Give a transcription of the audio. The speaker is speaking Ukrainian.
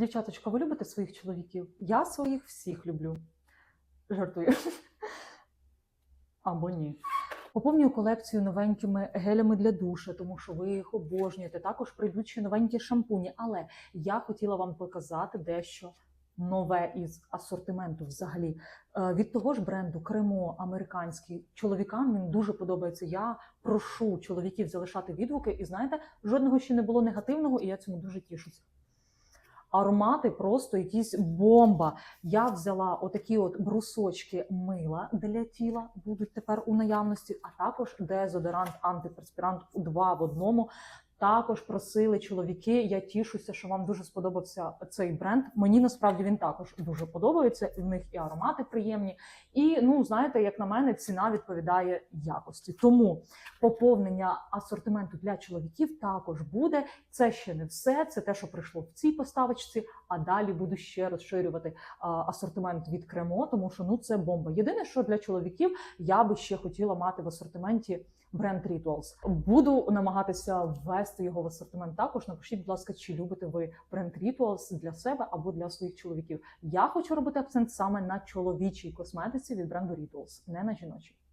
Дівчаточка, ви любите своїх чоловіків? Я своїх всіх люблю. Жартую. Або ні. Поповнюю колекцію новенькими гелями для душа, тому що ви їх обожнюєте. Також прийдуть ще новенькі шампуні. Але я хотіла вам показати дещо нове із асортименту взагалі. Е, Від того ж бренду Кремо американський чоловікам він дуже подобається. Я прошу чоловіків залишати відгуки, і знаєте, жодного ще не було негативного, і я цьому дуже тішуся. Аромати просто якісь бомба. Я взяла отакі от брусочки мила для тіла, будуть тепер у наявності, а також дезодорант, антиперспірант у два в одному. Також просили чоловіки. Я тішуся, що вам дуже сподобався цей бренд. Мені насправді він також дуже подобається. В них і аромати приємні. І ну знаєте, як на мене, ціна відповідає якості. Тому поповнення асортименту для чоловіків також буде. Це ще не все. Це те, що прийшло в цій поставочці. А далі буду ще розширювати асортимент від кремо, тому що ну це бомба. Єдине, що для чоловіків я би ще хотіла мати в асортименті. Бренд Rituals. Буду намагатися ввести його в асортимент. Також напишіть, будь ласка, чи любите ви бренд Rituals для себе або для своїх чоловіків. Я хочу робити акцент саме на чоловічій косметиці від бренду Rituals, не на жіночій.